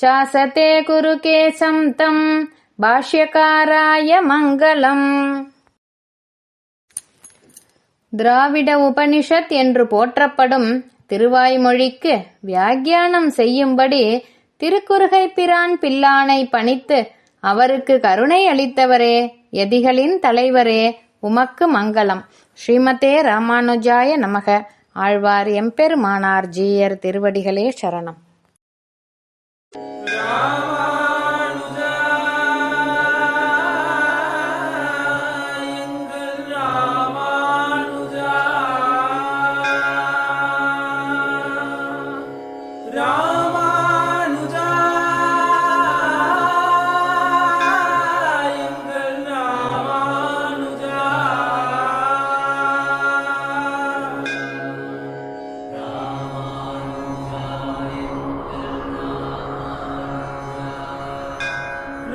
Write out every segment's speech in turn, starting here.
चासते कुरु केशं तं பாஷ்யக்காராய மங்களம் திராவிட உபனிஷத் என்று போற்றப்படும் திருவாய்மொழிக்கு வியாக்கியானம் செய்யும்படி திருக்குறுகை பிரான் பிள்ளானை பணித்து அவருக்கு கருணை அளித்தவரே எதிகளின் தலைவரே உமக்கு மங்களம் ஸ்ரீமதே ராமானுஜாய நமக ஆழ்வார் எம்பெருமானார் ஜீயர் திருவடிகளே சரணம்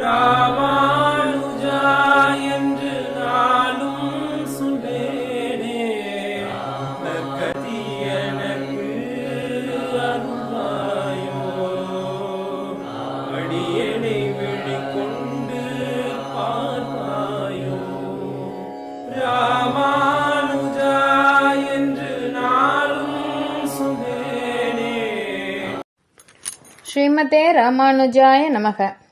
ராமானுஜா என்று நாளும் எனக்கு அடியனை விழிக்கொண்டு ராமானுஜா என்று ஸ்ரீமதே ராமானுஜாய நமக.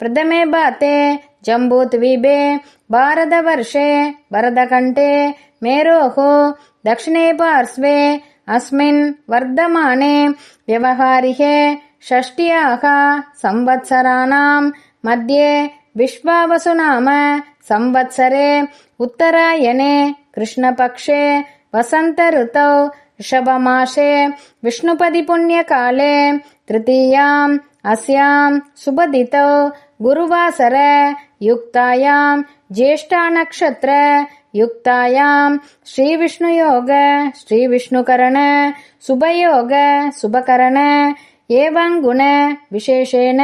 प्रथमे बाते जम्बूद्वीपे भारतवर्षे भरतकण्ठे मेरोः दक्षिणे पार्श्वे अस्मिन् वर्धमाने व्यवहारिके षष्ट्याः संवत्सराणां मध्ये विश्वावसु नाम संवत्सरे उत्तरायणे कृष्णपक्षे वसन्तऋतौ ऋषभमासे विष्णुपदिपुण्यकाले तृतीयाम् अस्याम् सुबदितौ गुरुवासर युक्तायाम् ज्येष्ठानक्षत्र युक्तायाम् श्रीविष्णुयोग श्रीविष्णुकरण शुभयोग शुभकरण एवं गुण विशेषेण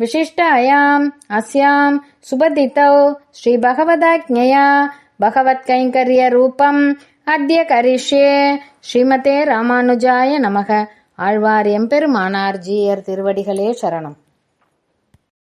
विशिष्टायाम् अस्याम् सुबदितौ श्रीभगवदाज्ञया भगवत्कैङ्कर्यरूपम् अद्य करिष्ये ஸ்ரீமதே ராமானுஜாய நமக ஆழ்வார் எம்பெருமானார் ஜீயர் திருவடிகளே சரணம்